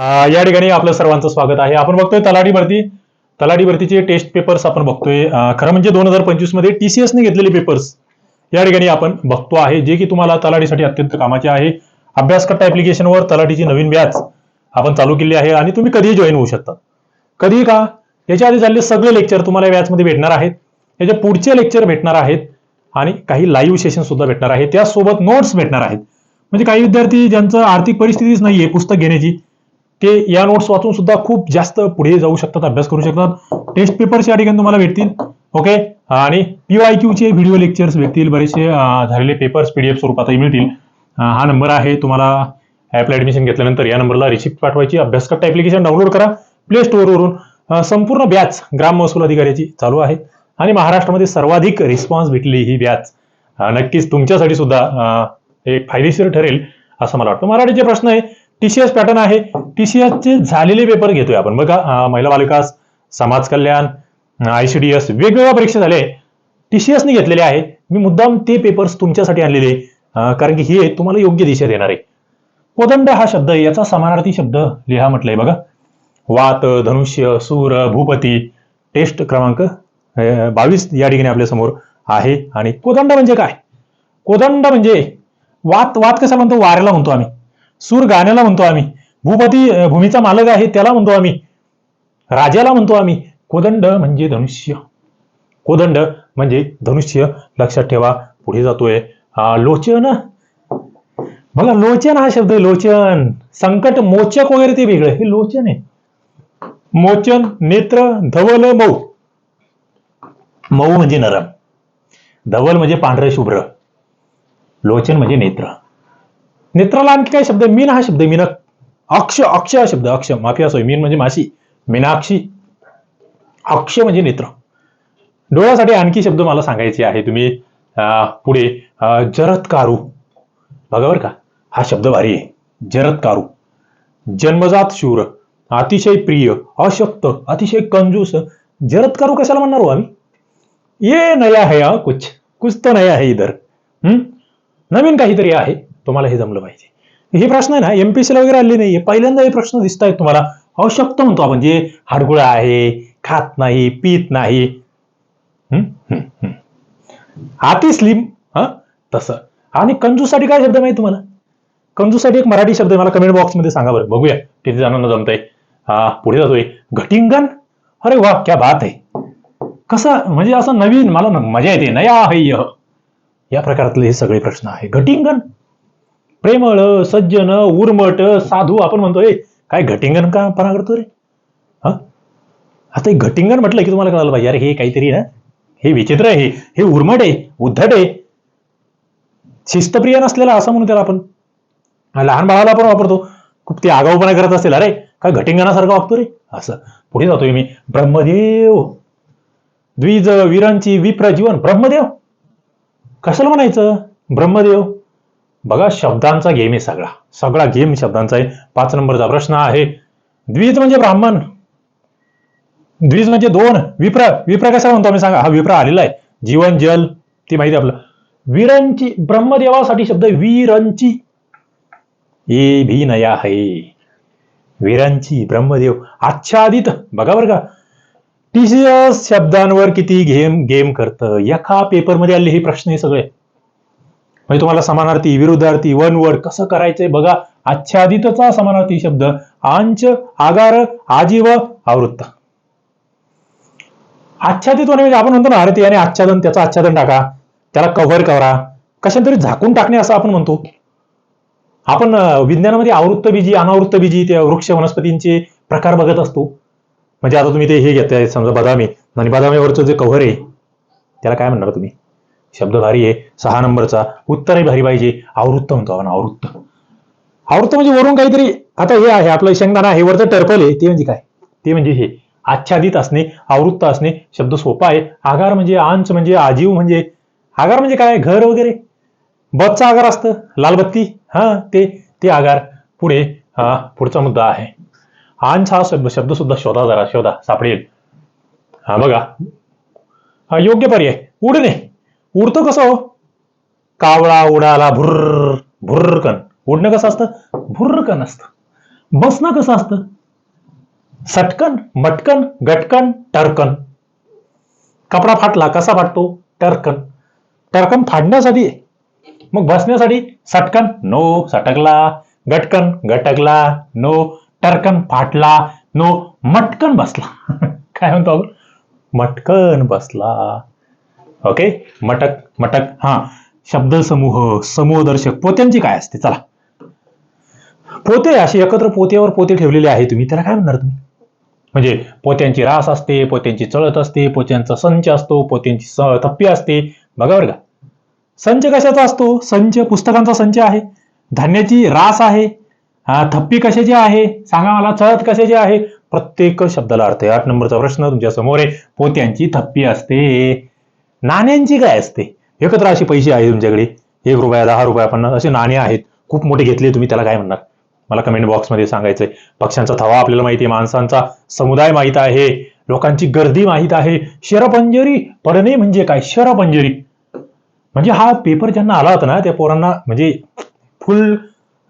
या ठिकाणी आपलं सर्वांचं स्वागत आहे. आपण बघतोय तलाठी भरती तलाठी भरतीचे टेस्ट पेपर्स आपण बघतोय. खरं म्हणजे दोन हजार पंचवीसमध्ये टीसीएस ने घेतलेले पेपर्स या ठिकाणी आपण बघतो आहे. जे की तुम्हाला तलाठीसाठी अत्यंत कामाचे आहे. अभ्यासकर्ता ऍप्लिकेशनवर तलाठीची नवीन बॅच आपण चालू केली आहे आणि तुम्ही कधीही जॉईन होऊ शकता. कधी का? याच्या आधी झालेले सगळे लेक्चर तुम्हाला या बॅचमध्ये भेटणार आहेत. याच्या पुढचे लेक्चर भेटणार आहेत आणि काही लाईव्ह सेशन सुद्धा भेटणार आहे त्यासोबत नोट्स भेटणार आहेत. म्हणजे काही विद्यार्थी ज्यांचं आर्थिक परिस्थितीच नाहीये पुस्तक घेण्याची ते या नोट्स वाचून सुद्धा खूप जास्त पुढे जाऊ शकतात अभ्यास करू शकतात. टेस्ट पेपर्स या ठिकाणी तुम्हाला भेटतील. ओके आणि पीवाय चे व्हिडिओ लेक्चर्स भेटतील. बरेचसे झालेले पेपर्स पीडीएफ स्वरूपातही मिळतील. हा नंबर आहे. तुम्हाला ॲपला ऍडमिशन घेतल्यानंतर या नंबरला रिसिप्ट पाठवायची. अभ्यासकर्ता ऍप्लिकेशन डाउनलोड करा. प्ले स्टोअरवरून संपूर्ण बॅच ग्राम महसूल अधिकाऱ्याची चालू आहे. आणि महाराष्ट्रामध्ये सर्वाधिक रिस्पॉन्स भेटली ही बॅच नक्कीच तुमच्यासाठी सुद्धा एक फायदेशीर ठरेल असं मला वाटतं. मराठीचे प्रश्न आहे. टीसीएस पॅटर्न आहे. TCS चे झालेले पेपर घेतोय आपण. बघा महिला बालिकास समाज कल्याण आयसीडीएस वेगवेगळ्या परीक्षा झाल्या TCS ने घेतलेले आहे. मी मुद्दाम ते पेपर्स तुमच्यासाठी आणलेले कारण की हे तुम्हाला योग्य दिशा देणार आहे. कोदंड हा शब्द आहे, याचा समानार्थी शब्द लिहा म्हटलंय बघा. वात धनुष्य सूर भूपती टेस्ट क्रमांक बावीस या ठिकाणी आपल्यासमोर आहे. आणि कोदंड म्हणजे काय? कोदंड म्हणजे वात वात कसा म्हणतो वाऱ्याला म्हणतो आम्ही? सूर गाण्याला म्हणतो आम्ही. भूपती भूमीचा मालक आहे त्याला म्हणतो आम्ही. राजाला म्हणतो आम्ही. कोदंड म्हणजे धनुष्य. कोदंड म्हणजे धनुष्य. लक्षात ठेवा पुढे जातोय. लोचन. बघा लोचन हा शब्द आहे लोचन. संकट मोचक वगैरे ते वेगळं. हे लोचन आहे. मोचन नेत्र धवल मऊ. मऊ म्हणजे नरम. धवल म्हणजे पांढरे शुभ्र. लोचन म्हणजे नेत्र. नेत्राला आणखी काय शब्द आहे? मीन हा शब्द मीनक. अक्ष अक्ष हा शब्द अक्ष माफी असो मीन म्हणजे माशी. मीनाक्षी. अक्ष म्हणजे नेत्र. डोळ्यासाठी आणखी शब्द मला सांगायचे आहे तुम्ही. अं, पुढे जरत्कारू. बघा बरं का हा शब्द भारी आहे. जरत्कारू. जन्मजात शूर. अतिशय प्रिय अशक्त अतिशय कंजूस. जरत्कारू कशाला म्हणणार हो आम्ही? ये नया है कुछ कुछ तर नया है इधर. हम्म नवीन काहीतरी आहे. तुम्हाला हे जमलं पाहिजे. हे प्रश्न आहे ना एमपीसीला वगैरे आले नाहीये. पहिल्यांदा हे प्रश्न दिसत आहेत तुम्हाला अशक्त म्हणतो आपण जे हाडगुळा आहे खात नाही पीत नाही. हम्म, अति स्लिम हा? तसं. आणि कंजूसाठी काय शब्द माहिती तुम्हाला? कंजूसाठी एक मराठी शब्द आहे मला कमेंट बॉक्समध्ये सांगा बरं. बघूया. किती जणांना जमतंय. हा पुढे जातोय. घटिंगन? अरे वा क्या बात आहे. कसं म्हणजे असं नवीन मला मजा येते. नया है यह. या प्रकारातले हे सगळे प्रश्न आहे. घटिंगन? प्रेमळ सज्जन उर्मट साधू आपण म्हणतो ए काय घटिंगण का पणा करतो रे? हा? आता हे घटिंगण म्हटलं की तुम्हाला कळालं पाहिजे. अरे हे काहीतरी ना हे विचित्र आहे हे उर्मट आहे उद्धट आहे. शिस्तप्रिय नसलेला असं म्हणू त्याला आपण. लहान बाळाला पण वापरतो. खूप ते आगाऊपणा करत असेल. अरे काय घटिंगणासारखं वागतो रे? असं. पुढे जातोय मी. ब्रह्मदेव. द्विज वीरांची विप्र जीवन ब्रह्मदेव? कशाला म्हणायचं? ब्रह्मदेव? बघा शब्दांचा गेम आहे सगळा. सगळा गेम शब्दांचा आहे. पाच नंबरचा प्रश्न आहे. द्विज म्हणजे ब्राह्मण. द्विज म्हणजे दोन. विप्र विप्र कसा म्हणतो आम्ही सांगा? हा विप्र आलेला आहे. जीवन जल ती माहिती आपलं. वीरांची ब्रह्मदेवासाठी शब्द वीरांची. ए भी नया है. वीरांची ब्रह्मदेव. आच्छादित. बघा बरं का. टीसीएस शब्दांवर किती गेम गेम करतं? एका पेपरमध्ये आले हे प्रश्न हे सगळे. म्हणजे तुम्हाला समानार्थी विरुद्धार्थी वन वर्ड कसं करायचंय बघा. आच्छादितचा समानार्थी शब्द. आंच आगार आजीव आवृत्त. आच्छादित होणे म्हणजे आपण म्हणतो ना अरे याने आच्छादन त्याचं आच्छादन टाका. त्याला कव्हर करा. कशा तरी झाकून टाकणे असं आपण म्हणतो. आपण विज्ञानामध्ये आवृत्त बीजी अनावृत्त बीजी त्या वृक्ष वनस्पतींचे प्रकार बघत असतो. म्हणजे आता तुम्ही ते हे घेताय समजा बदामी. आणि बदामीवरचं जे कव्हर आहे त्याला काय म्हणणार तुम्ही? शब्द भारी आहे. सहा नंबरचा. उत्तरही भारी पाहिजे. आवृत्त म्हणतो आपण आवृत्त. आवृत्त म्हणजे वरून काहीतरी आता हे आहे आपलं शेंगदाणा हे वरचं टर्पल आहे ते म्हणजे काय? ते म्हणजे हे. आच्छादित असणे आवृत्त असणे शब्द सोपा आहे. आगार म्हणजे आंच म्हणजे आजीव म्हणजे आगार म्हणजे काय? घर वगैरे? बसचा आगार असतं. लालबत्ती? हा ते ते आगार. पुढे हा पुढचा मुद्दा आहे. आंच हा शब्द शब्द सुद्धा शोधा जरा शोधा सापडेल. हा बघा. योग्य पर्याय. उडणे. उडतो कसं हो? कावळा उडाला भुर्र भुर्रकन उडणं कसं असतं? भुर्रकन असतं. बसणं कसं असतं? सटकन मटकन गटकन टरकन कपडा फाटला कसा फाटतो? टरकन टरकन फाडण्यासाठी मग बसण्यासाठी सटकन नो सटकला. गटकन गटकला नो. टरकन फाटला नो. मटकन बसला. काय म्हणतो आपण? मटकन बसला. ओके मटक मटक हा. शब्दसमूह समूहदर्शक पोत्यांची काय असते? चला. पोते असे एकत्र पोत्यावर पोते ठेवलेले आहे तुम्ही त्याला काय म्हणणार तुम्ही? म्हणजे पोत्यांची रास असते पोत्यांची चळत असते पोत्यांचा संच असतो पोत्यांची स- थप्पी असते. बघा बरं का. संच कशाचा असतो? संच पुस्तकांचा संच आहे. धान्याची रास आहे. हा, थप्पी कशाची आहे? सांगा मला चळत कशाची आहे? प्रत्येक शब्दाला अर्थ आहे. आठ नंबरचा प्रश्न तुमच्यासमोर आहे. पोत्यांची थप्पी असते. नाण्यांची काय असते? एकत्र असे पैसे आहे तुमच्याकडे. एक रुपया दहा रुपया पन्नास असे नाणे आहेत. खूप मोठे घेतले तुम्ही त्याला काय म्हणणार? मला कमेंट बॉक्समध्ये सांगायचंय. पक्ष्यांचा थवा आपल्याला माहिती आहे माणसांचा समुदाय माहीत आहे लोकांची गर्दी माहीत आहे. शरपंजरी पडणे म्हणजे काय? शरपंजरी. म्हणजे हा पेपर ज्यांना आला होता ना त्या पोरांना म्हणजे फुल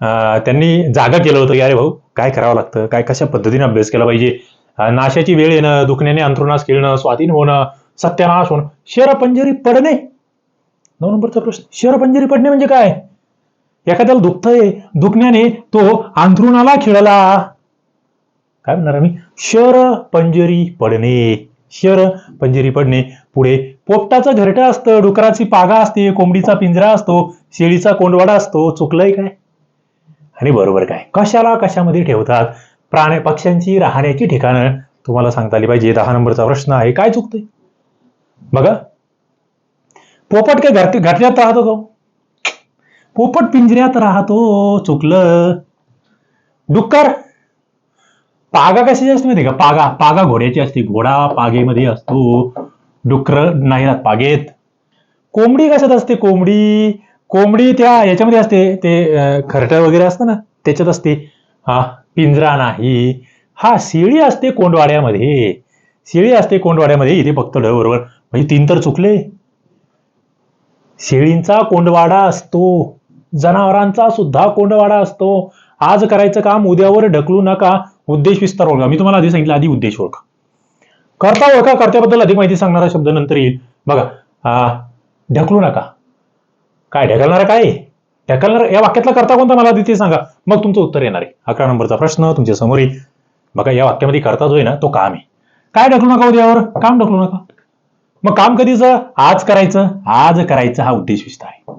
त्यांनी जागा केलं होतं की अरे भाऊ काय करावं लागतं? काय कशा पद्धतीने अभ्यास केला पाहिजे? नाशाची वेळ येणं दुखण्याने अंतरुणास खेळणं स्वाधीन होणं सत्यानाश होणं. शरपंजरी पडणे. नऊ नंबरचा प्रश्न. शरपंजरी पडणे म्हणजे काय? एखाद्याला दुखतंय दुखण्याने तो अंथरुणाला खिळला. काय म्हणणार आम्ही? शर पंजरी पडणे. शर पंजरी पडणे. पुढे पोपटाचं घरटं असतं डुकराची पागा असते कोंबडीचा पिंजरा असतो शेळीचा कोंडवाडा असतो. चुकलंय काय? आणि बरोबर काय? कशाला कशामध्ये ठेवतात? प्राणी पक्ष्यांची राहण्याची ठिकाणं तुम्हाला सांगता आली पाहिजे दहा नंबरचा प्रश्न आहे. काय चुकतंय? बघा. पोपट काय घरट घरट्यात राहतो का पोपट पिंजऱ्यात राहतो चुकलं. डुक्कर. पागा कशाची असते माहिती का? पागा पागा घोड्याची असते. घोडा पागेमध्ये असतो. डुकर नाही राहत पागेत. कोंबडी कशात असते? कोंबडी. कोंबडी त्या याच्यामध्ये असते. ते अं, वगैरे असतं ना त्याच्यात असते. हा पिंजरा नाही. हा शिळी असते कोंडवाड्यामध्ये. शिळी असते कोंडवाड्यामध्ये. इथे फक्त ढ बरोबर म्हणजे तीन तर चुकले. शेळींचा कोंडवाडा असतो जनावरांचा सुद्धा कोंडवाडा असतो. आज करायचं काम उद्यावर ढकलू नका. उद्देश विस्तार ओळखा. मी तुम्हाला आधी सांगितलं आधी उद्देश ओळखा. करता ओळखा कर्त्याबद्दल अधिक माहिती सांगणारा शब्द नंतर येईल. बघा ढकलू नका. काय ढकलणार काय? ढकलणार या वाक्यातला करता कोणता मला आधी ते सांगा. मग तुमचं उत्तर येणार आहे. अकरा नंबरचा प्रश्न तुमच्यासमोर येईल. बघा या वाक्यामध्ये करता जो आहे ना तो काम आहे. काय ढकलू नका उद्यावर? काम ढकलू नका. मग काम कधीचं? आज करायचं. आज करायचं हा उद्देश विस्तार आहे.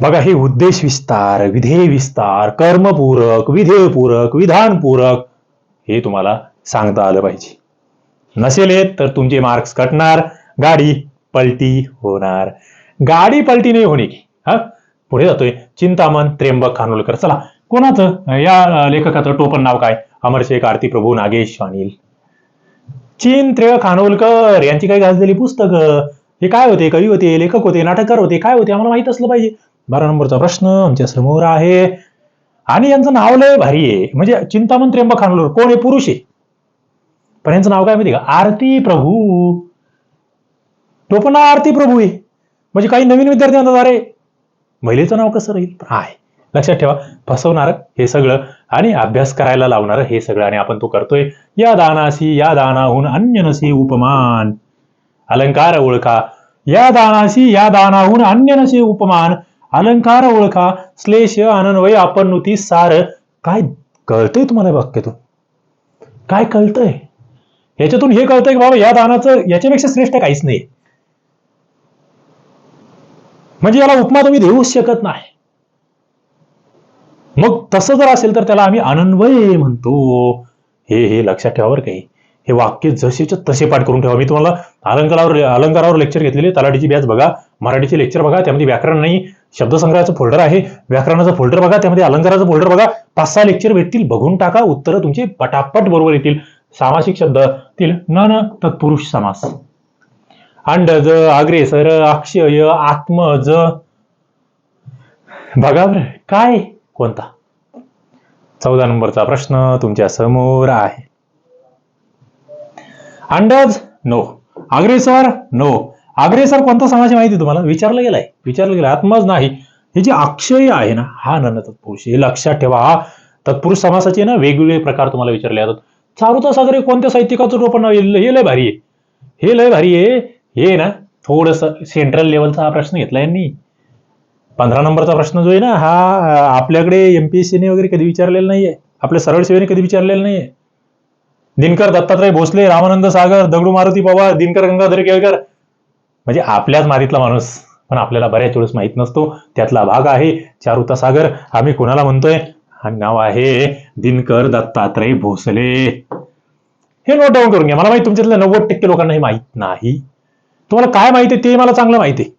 बघा हे उद्देश विस्तार विधेय विस्तार कर्मपूरक विधेयपूरक विधानपूरक हे तुम्हाला सांगता आलं पाहिजे. नसेल येत तर तुमचे मार्क्स कटणार गाडी पलटी होणार. गाडी पलटी नाही होणे. की हा? पुढे जातोय. चिंतामण त्र्यंबक खानोलकर. चला कोणाचं? या लेखकाचं टोपण नाव काय? अमरशेख आरती प्रभू नागेश अनिल. चीन त्रेय खानोलकर यांची काही गाजलेली पुस्तकं. हे काय होते? कवी होते लेखक होते नाटककार होते काय होते? आम्हाला माहीत असलं पाहिजे. बारा नंबरचा प्रश्न आमच्यासमोर आहे. आणि यांचं नाव लय भारी आहे. म्हणजे चिंतामण त्र्यंबक खानोलकर. कोण आहे? पुरुष आहे. पण यांचं नाव काय माहिती का? आरती प्रभू. तो पण आरती प्रभू आहे. म्हणजे काही नवीन विद्यार्थी म्हणतात अरे महिलेचं नाव कसं राहील? आहे. लक्षात ठेवा फसवणार हे सगळं आणि अभ्यास करायला लावणार हे सगळं आणि आपण तो करतोय. या दानासी या दानाहून अन्य नसी उपमान. अलंकार ओळखा. या दानासी या दानाहून अन्य उपमान. अलंकार ओळखा. श्लेष अनन्वय आपण नुती सार. काय कळतंय तुम्हाला या वाक्यातून? काय कळतंय? याच्यातून हे कळतंय की बाबा या दानाचं याच्यापेक्षा श्रेष्ठ काहीच नाही. म्हणजे याला उपमा तुम्ही देऊच शकत नाही. मग तसं जर असेल तर त्याला आम्ही अनन्वय म्हणतो. हे हे लक्षात ठेवा बरं काही. हे वाक्य जसेच्या तसे पाठ करून ठेवा. मी तुम्हाला अलंकारावर अलंकारावर लेक्चर घेतलेले. तलाठीची बॅच बघा. मराठीचे लेक्चर बघा. त्यामध्ये व्याकरण नाही. शब्दसंग्रहाचं फोल्डर आहे. व्याकरणाचा फोल्डर बघा. त्यामध्ये अलंकाराचं फोल्डर बघा. पाच सहा लेक्चर भेटतील. बघून टाका. उत्तरं तुमचे पटापट बरोबर येतील. सामासिक शब्दातील न न तत्पुरुष समास. अंडज अग्रेसर अक्षय आत्मज. बघा बरं. काय? कोणता? चौदा नंबरचा प्रश्न तुमच्यासमोर आहे. अंडज नो अग्रेसर नो अग्रेसर कोणता समाज आहे माहिती तुम्हाला? विचारलं गेलाय. विचारलं गेलं आत्मज नाही. हे जे अक्षय आहे ना हा नन तत्पुरुष. हे लक्षात ठेवा हा तत्पुरुष समासाचे ना वेगवेगळे प्रकार तुम्हाला विचारले जातात. चारुता सागरे कोणत्या साहित्यिकाचं रोपण हे लय भारी आहे. हे लय भारी आहे. हे ना थोडस सेंट्रल लेवलचा हा प्रश्न घेतला यांनी. पंधरा नंबरचा प्रश्न जो आहे ना हा आपल्याकडे एम पी एस सीने वगैरे कधी विचारलेला नाहीये. आपल्या सरळ सेवेने कधी विचारलेला नाहीये. दिनकर दत्तात्रय भोसले रामानंद सागर दगडू मारुती पवार दिनकर गंगाधर केळकर. म्हणजे आपल्याच मारीतला माणूस पण आपल्याला बऱ्याच वेळेस माहीत नसतो. त्यातला भाग आहे चारुता सागर. आम्ही कोणाला म्हणतोय? हा नाव आहे दिनकर दत्तात्रय भोसले. हे नोट डाऊन करून घ्या. मला माहिती तुमच्यातल्या नव्वद टक्के लोकांना हे माहीत नाही. तुम्हाला काय माहिती ते मला चांगलं माहिती आहे.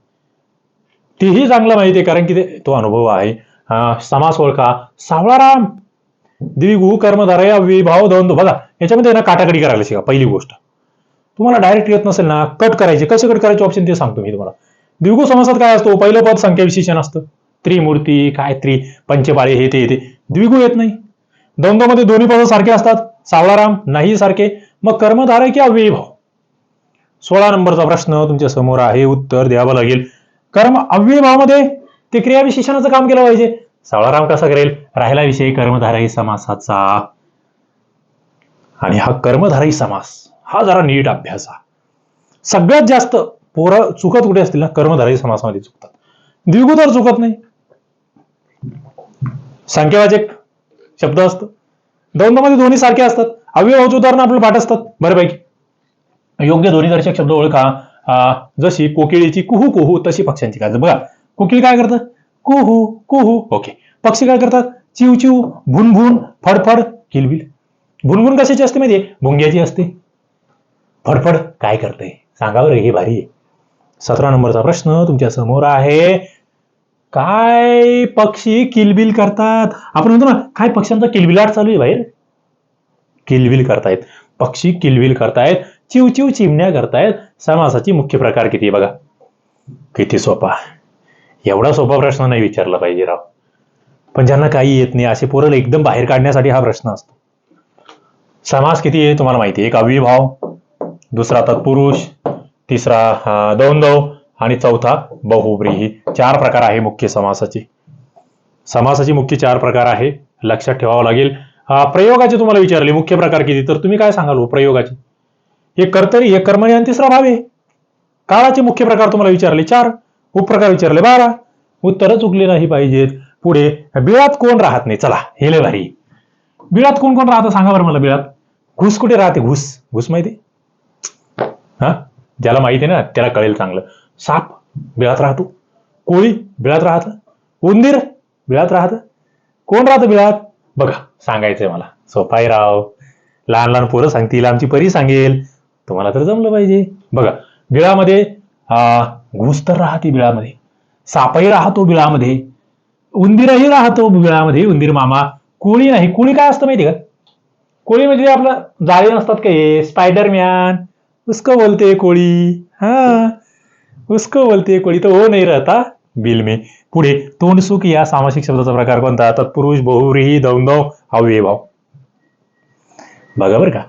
तेही चांगलं माहिती आहे कारण की ते तो अनुभव आहे. समास ओळखा. सावळाराम. द्विगु कर्मधारय विभाव द्वंद्व बघा याच्यामध्ये ना काटाकडी करायला शिका पहिली गोष्ट. तुम्हाला डायरेक्ट येत नसेल ना कट करायचे. कसे कट करायचे ऑप्शन ते सांगतो मी तुम्हाला. द्विगु समासात काय असतो? पहिलं पद संख्या विशेषण असतं. त्रिमूर्ती काय त्रि पंचपाळे हे ते येते द्विगु येत नाही. द्वंद्वमध्ये दोन्ही पद सारखे असतात. सावळाराम नाही सारखे. मग कर्मधारय किंवा विभाव सोळा नंबरचा प्रश्न तुमच्यासमोर आहे. उत्तर द्यावं लागेल. कर्म अव्ययभावामध्ये ते क्रियाविशेषणाचं काम केलं पाहिजे. सावळाराम कसा करेल? राहिला विषय कर्मधारय समासाचा. आणि हा कर्मधारय समास. हा जरा नीट अभ्यास हा. सगळ्यात जास्त पोरं चुकत कुठे असतील ना? कर्मधारय समासामध्ये चुकतात. द्विगु तर चुकत नाही. संख्यावाचक शब्द असतो. द्वंद्वमध्ये दोन्ही सारखे असतात. अव्ययभावचे उदाहरण आपलं पाठ असतात. बऱ्यापैकी योग्य ध्वनिदर्शक शब्द ओळखा. जशी कोकिळीची कुहू कुहू तशी पक्ष्यांची काय बघा कोकिळ काय करतं? कुहू कुहू. ओके. पक्षी काय करतात? चिव चिव भुनभुन फडफड किलबिल. भुनभुन कशाची असते माहितीये? भुंग्याची असते. फडफड काय करते? सांगा बरं हे भारी. आहे सतरा नंबरचा प्रश्न तुमच्यासमोर आहे. काय पक्षी किलबिल करतात? आपण म्हणतो ना काय पक्ष्यांचा किलबिलाट चालू आहे बाहेर? किलबिल करतायत. पक्षी किलबिल करतायत. चिवचिव चिमण्या करतायत. समासाची मुख्य प्रकार किती बघा? किती सोपा. एवढा सोपा प्रश्न नाही विचारला पाहिजे राव. पण ज्यांना काही येत नाही असे पोरं एकदम बाहेर काढण्यासाठी हा प्रश्न असतो. समास किती आहे तुम्हाला माहिती एक अविभाव दुसरा तत्पुरुष तिसरा अं, द्वंद्व आणि चौथा बहुब्रीही चार प्रकार आहे मुख्य समासाचे. समासाचे मुख्य चार प्रकार आहे. लक्षात ठेवावं लागेल. प्रयोगाचे तुम्हाला विचारले मुख्य प्रकार किती? तर तुम्ही काय सांगाल हो, प्रयोगाचे? एक कर्तरी एक कर्मणी आणि तिसरा भावे काळाचे मुख्य प्रकार तुम्हाला विचारले चार. उपप्रकार विचारले बारा. उत्तरच चुकली नाही पाहिजेत. पुढे बिळात कोण राहत नाही? चला हे भाई बिळात कोण कोण राहतं सांगा बरं मला बिळात. घुस कुठे राहते? घुस. घुस माहिती हा? ज्याला माहिती आहे ना त्याला कळेल चांगलं. साप बिळात राहतो. कोळी बिळात राहत. उंदीर बिळात राहत. कोण राहतं बिळात? बघा सांगायचंय मला. सोपाई राव लहान लहान पोरं सांगतील आमची परी सांगेल. तुम्हाला तर जमलं पाहिजे. बघा बिळामध्ये घुस तर राहते बिळामध्ये. सापही राहतो बिळामध्ये. उंदीरही राहतो बिळामध्ये उंदीर मामा. कोळी नाही. कोळी काय असतं माहिती का? कोळी म्हणजे आपलं जाळे नसतात का हे? स्पायडरमॅन उसको बोलते कोळी. हा. उसको बोलते कोळी. तर हो नाही राहता बिल में. पुढे तोंडसुख या सामासिक शब्दाचा प्रकार कोणता? तत्पुरुष बहुरी दौंदव अव्यभाव बघा बरं का.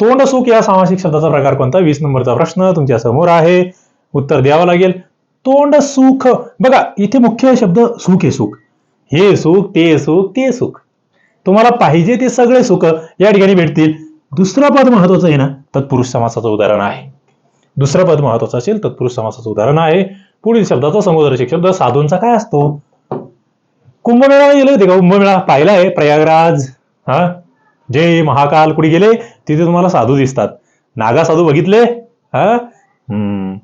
तोंडसुख या सामासिक शब्दाचा प्रकार कोणता? वीस नंबरचा प्रश्न तुमच्यासमोर आहे. उत्तर द्यावं लागेल. तोंड सुख. बघा इथे मुख्य शब्द सुख हे सुख. हे सुख ते सुख ते सुख. तुम्हाला पाहिजे ते सगळे सुख या ठिकाणी भेटतील. दुसरं पद महत्वाचं आहे ना? तत्पुरुष समासाचं उदाहरण आहे. दुसरं पद महत्वाचं असेल तत्पुरुष समासाचं उदाहरण आहे. पुढील शब्दाचा समुद्रशिक शब्द साधूंचा काय असतो? कुंभमेळा गेले होते का? कुंभमेळा पाहिला आहे प्रयागराज. हा? जे महाकाल कुठे गेले तिथे तुम्हाला साधू दिसतात. नागा साधू बघितले? हा? हम्म.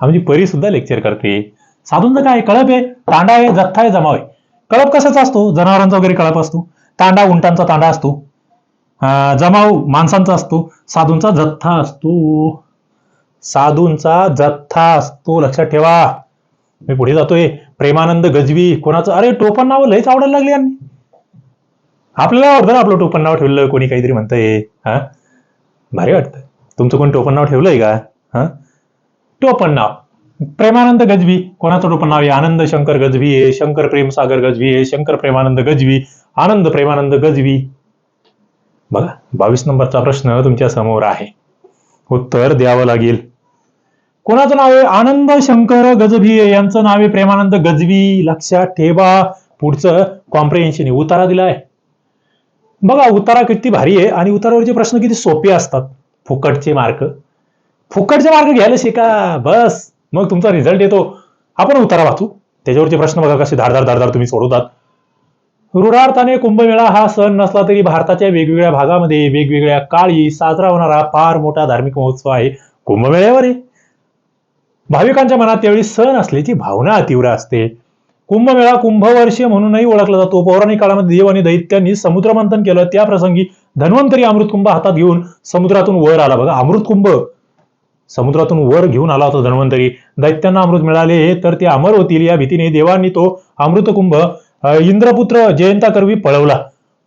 आमची परी सुद्धा लेक्चर करते. साधूंचं काय? कळप आहे. तांडा आहे जत्था आहे जमाव आहे. कळप कसाच असतो? जनावरांचा वगैरे कळप असतो. तांडा उंटांचा तांडा असतो. जमाव माणसांचा असतो. साधूंचा जत्था असतो. साधूंचा जत्था असतो. लक्षात ठेवा. मी पुढे जातोय. प्रेमानंद गजवी कोणाचं? अरे टोपण नाव लयच आवडायला लागले यांनी. आपल्याला आवडतं ना आपलं टोपण नाव ठेवलं कोणी काहीतरी म्हणतंय हा? भारी वाटतं. तुमचं कोण टोपण नाव ठेवलंय का? हा? टोपण नाव. प्रेमानंद गजवी. कोणाचं टोपण नाव आहे? आनंद शंकर गजवी आहे शंकर प्रेम सागर गजवी आहे शंकर प्रेमानंद गजवी आनंद प्रेमानंद गजवी. बघा बावीस नंबरचा प्रश्न तुमच्यासमोर आहे. उत्तर द्यावं लागेल. कोणाचं नाव आहे? आनंद शंकर गजभी यांचं नाव आहे प्रेमानंद गजवी. लक्षात ठेवा. पुढचं कॉम्प्रेहेन्शन उतारा दिलाय. बघा उतारा किती भारी आहे आणि उतारावरचे प्रश्न किती सोपे असतात. फुकटचे मार्क. फुकटचे मार्क घ्यायला शिका. बस. मग तुमचा रिझल्ट येतो. आपण उतारा वाचू त्याच्यावरचे प्रश्न बघा कसे धारधार धारदार तुम्ही सोडवतात. रुढार्थाने कुंभमेळा हा सण नसला तरी भारताच्या वेगवेगळ्या भागामध्ये वेगवेगळ्या काळी साजरा होणारा फार मोठा धार्मिक महोत्सव आहे. कुंभमेळ्यावर आहे. भाविकांच्या मनात त्यावेळी सण असल्याची भावना तीव्र असते. कुंभमेळा कुंभवर्षीय म्हणूनही ओळखला जातो. पौराणिक काळामध्ये देव आणि दैत्यांनी समुद्रमंथन केलं. त्या प्रसंगी धन्वंतरी अमृतकुंभ हातात घेऊन समुद्रातून वर आला. बघा अमृतकुंभ समुद्रातून वर घेऊन आला होता धन्वंतरी. दैत्यांना अमृत मिळाले तर ते अमर होतील. या भीतीने देवांनी तो अमृतकुंभ इंद्रपुत्र जयंता कर्वी पळवला.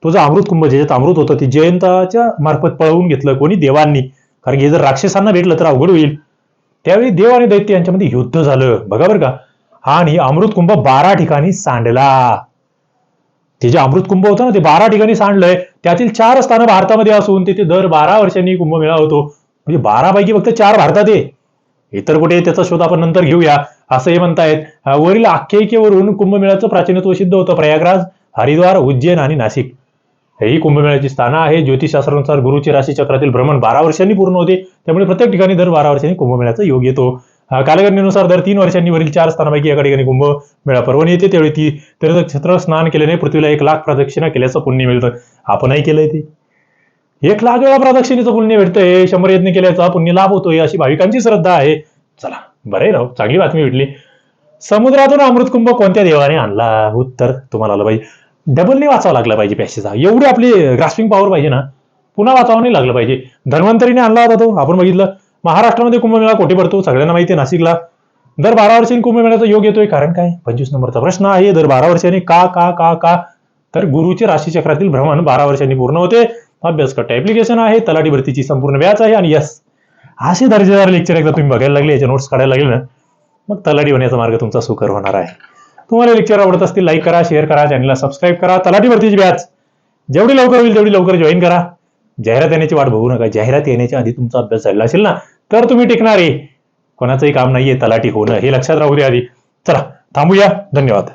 तो जो अमृतकुंभ ज्याच्यात अमृत होतं ते जयंताच्या मार्फत पळवून घेतलं कोणी? देवांनी. कारण की हे जर राक्षसांना भेटलं तर अवघड होईल. त्यावेळी देव आणि दैत्य यांच्यामध्ये युद्ध झालं. बघा बरं का. आणि अमृतकुंभ बारा ठिकाणी सांडला. ते जे अमृतकुंभ होतं ना ते बारा ठिकाणी सांडलंय. त्यातील चार स्थानं भारतामध्ये असून तिथे दर बारा वर्षांनी कुंभमेळा होतो. म्हणजे बारा पैकी फक्त चार भारतात आहे. इतर कुठे त्याचा शोध आपण नंतर घेऊया. असं हे म्हणतायत. वरील आख्यायिकेवरून कुंभमेळ्याचं प्राचीनत्व सिद्ध होतं. प्रयागराज हरिद्वार उज्जैन आणि नाशिक. ही कुंभमेळ्याची स्थानं आहे ज्योतिषशास्त्रानुसार गुरुची राशी चक्रातील भ्रमण बारा वर्षांनी पूर्ण होते. त्यामुळे प्रत्येक ठिकाणी दर बारा वर्षांनी कुंभमेळ्याचा योग येतो. कालगणनेनुसार दर तीन वर्षांनी वरील चार स्थानापैकी एका ठिकाणी कुंभमेळा पर्वणी येते त्यावेळी ती तीर्थक्षेत्र स्नान केल्याने पृथ्वीला एक लाख प्रदक्षिणा केल्याचं पुण्य मिळतं. आपणही केलंय ते. एक लाख वेळा प्रदक्षिणेचं पुण्य भेटतंय शंभर यज्ञ केल्याचा पुण्य लाभ होतोय अशी भाविकांची श्रद्धा आहे. चला बरे राव चांगली बातमी भेटली. समुद्रातून अमृतकुंभ कोणत्या देवाने आणला? उत्तर तुम्हाला आलं पाहिजे. डबलने वाचावं लागला पाहिजे पॅसेजचा एवढी आपली ग्रास्पिंग पॉवर पाहिजे ना. पुन्हा वाचावं नाही लागलं पाहिजे. धन्वंतरीने आणला होता तो आपण बघितलं. महाराष्ट्रामध्ये कुंभमेळा कोठे पडतो सगळ्यांना माहिती आहे नाशिकला. दर बारा वर्षांनी कुंभमेळ्याचा योग येतोय. कारण काय? पंचवीस नंबरचा प्रश्न आहे. दर बारा वर्षांनी का का का का? तर गुरुचे राशीचक्रातील भ्रमण बारा वर्षांनी पूर्ण होते. अभ्यास ऍप्लिकेशन आहे. तलाठी भरतीची संपूर्ण व्याज आहे. आणि यस असे दर्जेदार लेक्चर एकदा तुम्ही बघायला लागले याचे नोट्स काढायला लागले ना मग तलाठी होण्याचा मार्ग तुमचा सुकर होणार आहे. तुम्हाला लेक्चर आवडत असतील लाईक करा शेअर करा चॅनलला सबस्क्राईब करा. तलाठी भरतीची व्याच जेवढी लवकर होईल तेवढी लवकर जॉईन करा. जाहिरात येण्याची वाट बघू नका. जाहिरात येण्याच्या आधी तुमचा अभ्यास झाला असेल ना तर तुम्ही टिकणार. आहे कोणाचंही काम नाहीये तलाठी होणं हे लक्षात राहू द्या आधी. चला थांबूया. धन्यवाद.